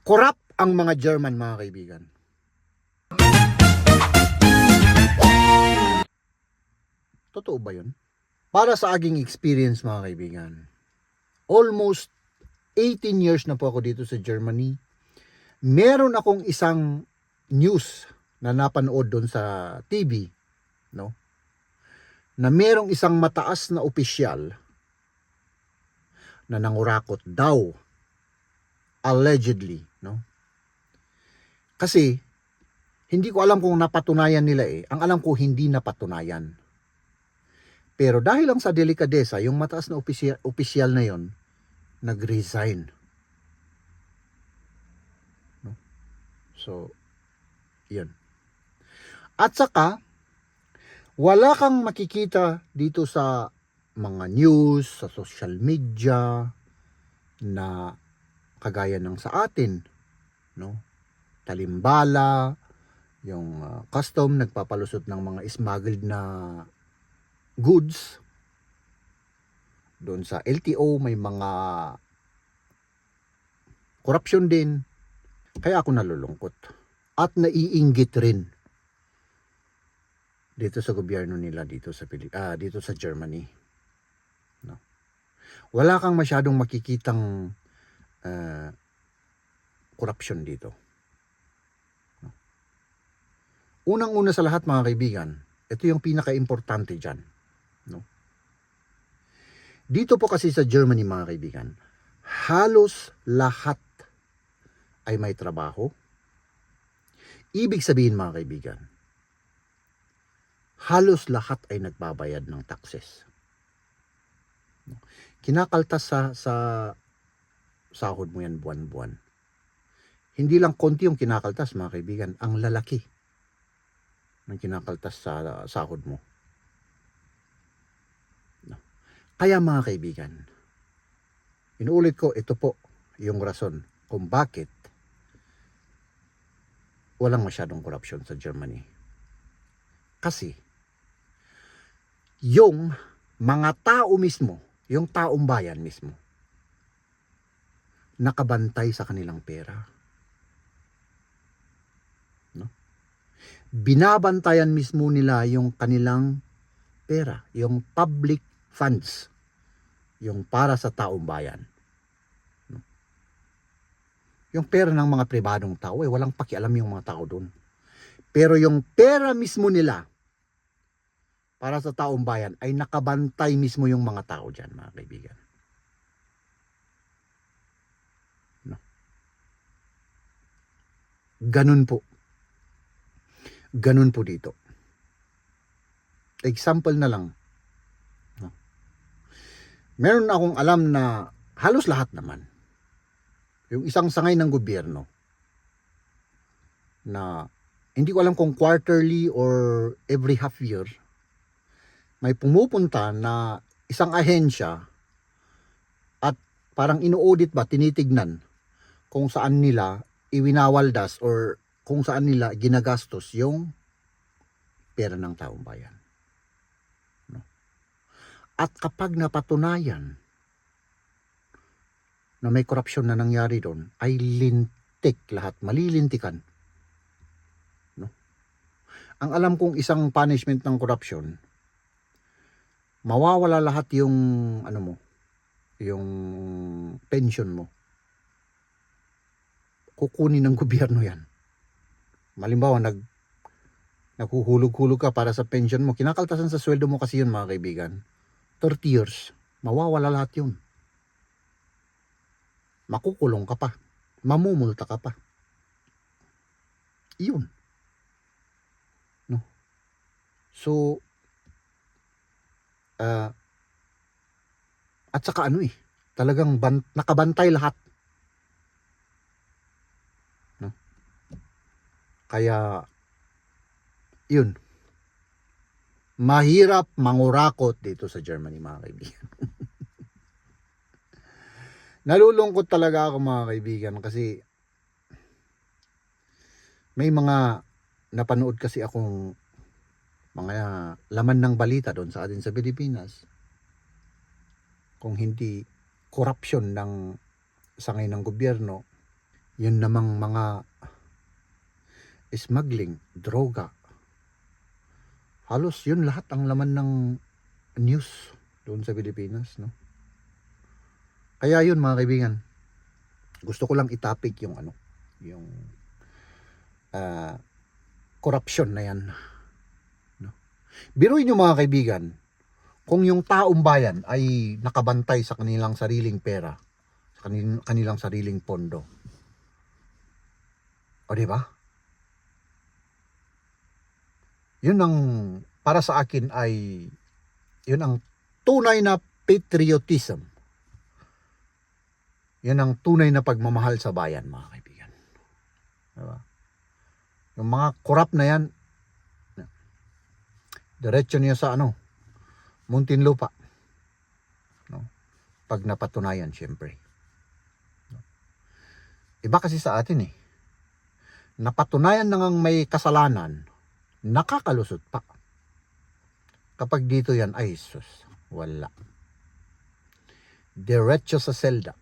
Corrupt ang mga German, mga kaibigan. Totoo ba yun? Para sa aking experience, mga kaibigan, almost 18 years na po ako dito sa Germany. Meron akong isang news na napanood doon sa TV, no? Na merong isang mataas na opisyal na nangurakot daw allegedly, no? Kasi hindi ko alam kung napatunayan nila eh. Ang alam ko hindi napatunayan. Pero dahil lang sa delikadesa, yung mataas na opisyal, opisyal na yon nag-resign. No? So, yun. At saka, wala kang makikita dito sa mga news, sa social media, na kagaya ng sa atin, no? Talimbala, yung uh, custom nagpapalusot ng mga smuggled na goods. Doon sa LTO may mga corruption din. Kaya ako nalulungkot. At naiinggit rin dito sa gobyerno nila dito sa Pili ah, dito sa Germany. No. Wala kang masyadong makikitang uh, corruption dito. Unang-una sa lahat mga kaibigan, ito yung pinaka-importante dyan. No? Dito po kasi sa Germany mga kaibigan, halos lahat ay may trabaho. Ibig sabihin mga kaibigan, halos lahat ay nagbabayad ng taxes. Kinakaltas sa, sa sahod mo yan buwan-buwan. Hindi lang konti yung kinakaltas mga kaibigan, ang lalaki ng kinakaltas sa sahod mo. No. Kaya mga kaibigan, inuulit ko, ito po yung rason kung bakit walang masyadong corruption sa Germany. Kasi, yung mga tao mismo, yung taong bayan mismo, nakabantay sa kanilang pera. No? Binabantayan mismo nila yung kanilang pera, yung public funds, yung para sa taong bayan. No? Yung pera ng mga pribadong tao, eh, walang pakialam yung mga tao doon. Pero yung pera mismo nila, para sa taong bayan, ay nakabantay mismo yung mga tao dyan, mga kaibigan. Ganun po. Ganun po dito. Example na lang. Meron akong alam na halos lahat naman. Yung isang sangay ng gobyerno na hindi ko alam kung quarterly or every half year may pumupunta na isang ahensya at parang ino-audit ba, tinitignan kung saan nila iwinawaldas or kung saan nila ginagastos yung pera ng taong bayan. No? At kapag napatunayan na may korupsyon na nangyari doon, ay lintik lahat, malilintikan. No? Ang alam kong isang punishment ng korupsyon, mawawala lahat yung ano mo, yung pension mo. Kukunin ng gobyerno yan. Malimbawa, nag, naghuhulog-hulog ka para sa pension mo. Kinakaltasan sa sweldo mo kasi yun mga kaibigan. 30 years. Mawawala lahat yun. Makukulong ka pa. Mamumulta ka pa. Yun. No? So, ah, at saka ano eh, talagang ban- nakabantay lahat. Kaya, yun. Mahirap mangurakot dito sa Germany, mga kaibigan. Nalulungkot talaga ako, mga kaibigan, kasi may mga napanood kasi akong mga laman ng balita doon sa atin sa Pilipinas kung hindi corruption ng sangay ng gobyerno yun namang mga smuggling, droga. Halos yun lahat ang laman ng news doon sa Pilipinas, no? Kaya yun mga kaibigan, gusto ko lang itapik yung ano, yung ah, corruption na yan. No? Biruin nyo mga kaibigan, kung yung taong bayan ay nakabantay sa kanilang sariling pera, sa kanilang, kanilang sariling pondo. O di ba? Yun ang para sa akin ay yun ang tunay na patriotism. Yun ang tunay na pagmamahal sa bayan, mga kaibigan. Diba? Yung mga korap na yan, diretso niya sa ano, Muntinlupa. No? Pag napatunayan, syempre. No? Iba kasi sa atin eh. Napatunayan na ngang may kasalanan, nakakalusot pa. Kapag dito yan, ay sus, wala. Diretso sa selda.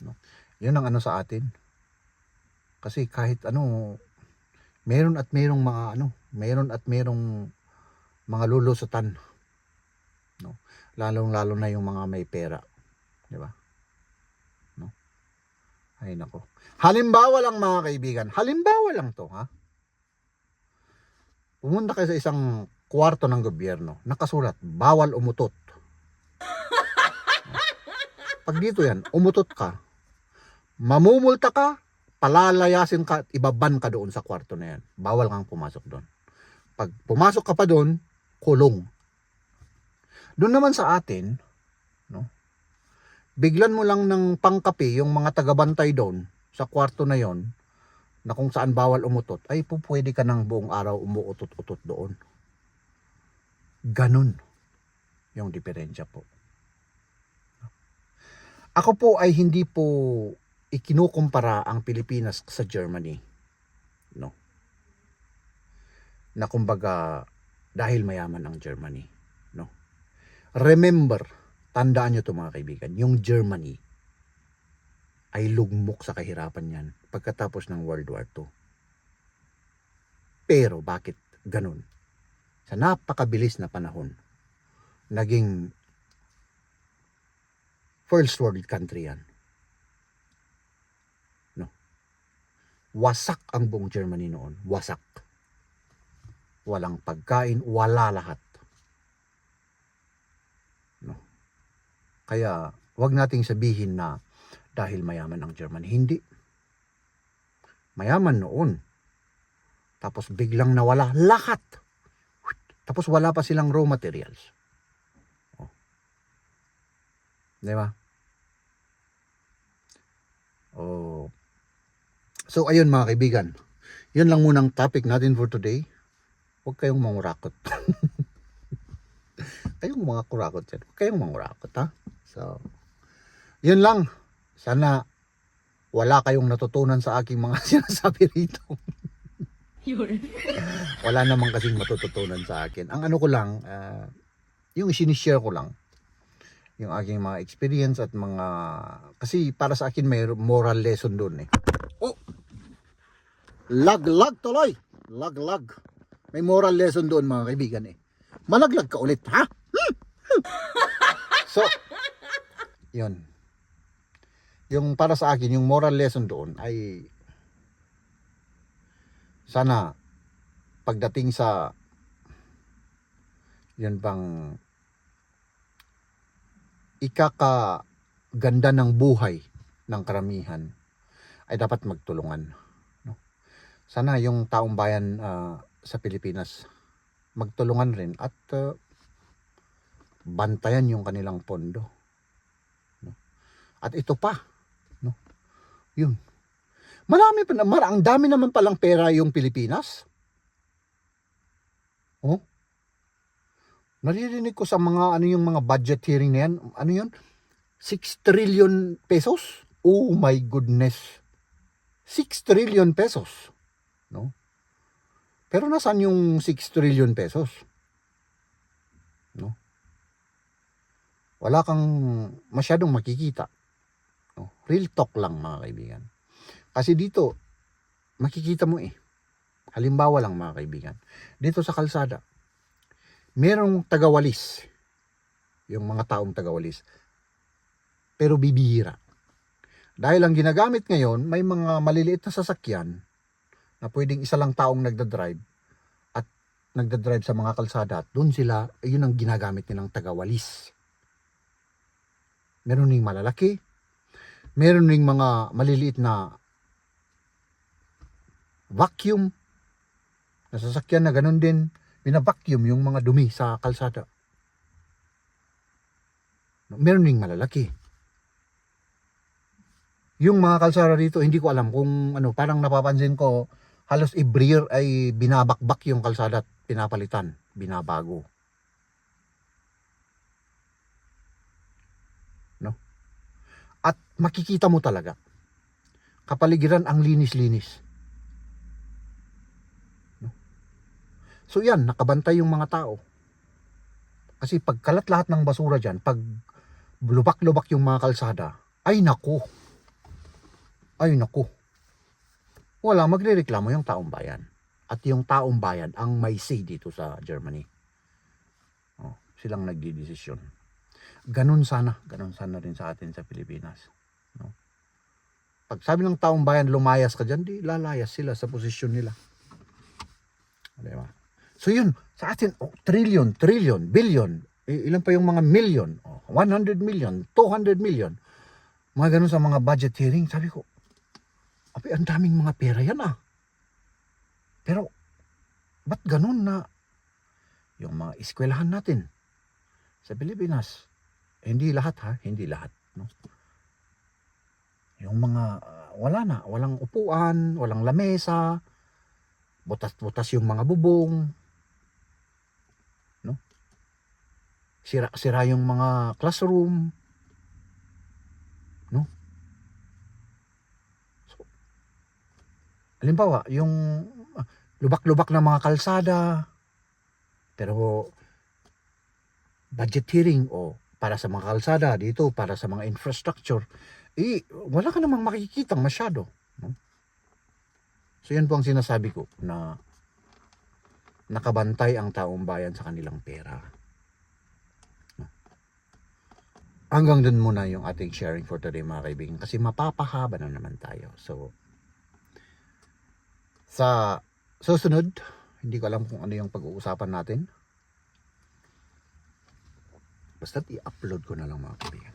No? Yun ang ano sa atin. Kasi kahit ano, meron at merong mga ano, meron at merong mga lulusutan. No? Lalong-lalo na yung mga may pera. Di ba? No? Ay nako. Halimbawa lang mga kaibigan, halimbawa lang to, ha? Pumunta kayo sa isang kwarto ng gobyerno, nakasulat, bawal umutot. Pag dito yan, umutot ka, mamumulta ka, palalayasin ka at ibaban ka doon sa kwarto na yan. Bawal kang pumasok doon. Pag pumasok ka pa doon, kulong. Doon naman sa atin, no? Biglan mo lang ng pangkapi yung mga tagabantay doon sa kwarto na yon na kung saan bawal umutot, ay po pwede ka ng buong araw umuutot-utot doon. Ganun yung diferensya po. Ako po ay hindi po ikinukumpara ang Pilipinas sa Germany. No. Na kumbaga dahil mayaman ang Germany, no. Remember, tandaan niyo to mga kaibigan, yung Germany ay lugmok sa kahirapan yan pagkatapos ng World War II. Pero bakit ganun? Sa napakabilis na panahon, naging first world country yan. No. Wasak ang buong Germany noon. Wasak. Walang pagkain, wala lahat. No. Kaya, wag nating sabihin na dahil mayaman ang Germany. Hindi. Mayaman noon. Tapos biglang nawala lahat. Tapos wala pa silang raw materials. Oh. Di ba? Oh. So ayun mga kaibigan. Yun lang munang topic natin for today. Huwag kayong mangurakot. kayong mga kurakot yan. Huwag kayong mangurakot ha. So, yun lang. Sana wala kayong natutunan sa aking mga sinasabi rito. wala namang kasing matututunan sa akin. Ang ano ko lang, ah, yung sinishare ko lang, yung aking mga experience at mga, kasi para sa akin may moral lesson doon eh. Oh! Lag-lag tuloy! Lag-lag. May moral lesson doon mga kaibigan eh. Malaglag ka ulit, ha? Hmm! Hmm! So, yun. Yung para sa akin, yung moral lesson doon ay sana pagdating sa yun bang ikakaganda ng buhay ng karamihan ay dapat magtulungan. No? Sana yung taong bayan ah, sa Pilipinas magtulungan rin at ah, bantayan yung kanilang pondo. No? At ito pa? Yun. Marami pa na, mar- ang dami naman palang pera yung Pilipinas. Oh? Naririnig ko sa mga ano yung mga budget hearing na yan, ano yun? 6 trillion pesos? Oh my goodness. 6 trillion pesos. No? Pero nasaan yung 6 trillion pesos? No? Wala kang masyadong makikita No? Real talk lang mga kaibigan. Kasi dito, makikita mo eh. Halimbawa lang mga kaibigan. Dito sa kalsada, merong tagawalis. Yung mga taong tagawalis. Pero bibihira. Dahil ang ginagamit ngayon, may mga maliliit na sasakyan na pwedeng isa lang taong nagdadrive at nagdadrive sa mga kalsada at doon sila, yun ang ginagamit nilang tagawalis. Meron ding malalaki, meron ding mga maliliit na vacuum na sasakyan na ganun din, bina-vacuum yung mga dumi sa kalsada. Meron ding malalaki. Yung mga kalsada dito, hindi ko alam kung ano, parang napapansin ko, halos every year ay binabakbak yung kalsada at pinapalitan, binabago. No? At makikita mo talaga, kapaligiran ang linis-linis. So yan, nakabantay yung mga tao. Kasi pagkalat lahat ng basura dyan, pag lubak-lubak yung mga kalsada, ay naku, ay naku, wala magrereklamo yung taong bayan. At yung taong bayan ang may say dito sa Germany. Oh, silang nagdidesisyon. Ganun sana, ganun sana rin sa atin sa Pilipinas. No? Pag sabi ng taong bayan, lumayas ka dyan, di lalayas sila sa posisyon nila. Di ba? So yun, sa atin, oh, trillion, trillion, billion, ilan pa yung mga million, oh, 100 million, 200 million, mga ganun sa mga budget hearing, sabi ko, Abi, ang daming mga pera yan ah. Pero, ba't ganun na yung mga eskwelahan natin sa Pilipinas? Eh, hindi lahat ha, hindi lahat. No? Yung mga, wala na, walang upuan, walang lamesa, butas-butas yung mga bubong, no? Sira-sira yung mga classroom, no? Halimbawa, yung ah, lubak-lubak na mga kalsada, pero budget hearing o para sa mga kalsada dito, para sa mga infrastructure, eh, wala ka namang makikitang masyado. No? So yan po ang sinasabi ko na nakabantay ang taong bayan sa kanilang pera. No? Hanggang dun muna yung ating sharing for today mga kaibigan kasi mapapahaba na naman tayo. So, sa susunod, hindi ko alam kung ano yung pag-uusapan natin. Basta't i-upload ko na lang mga kaibigan.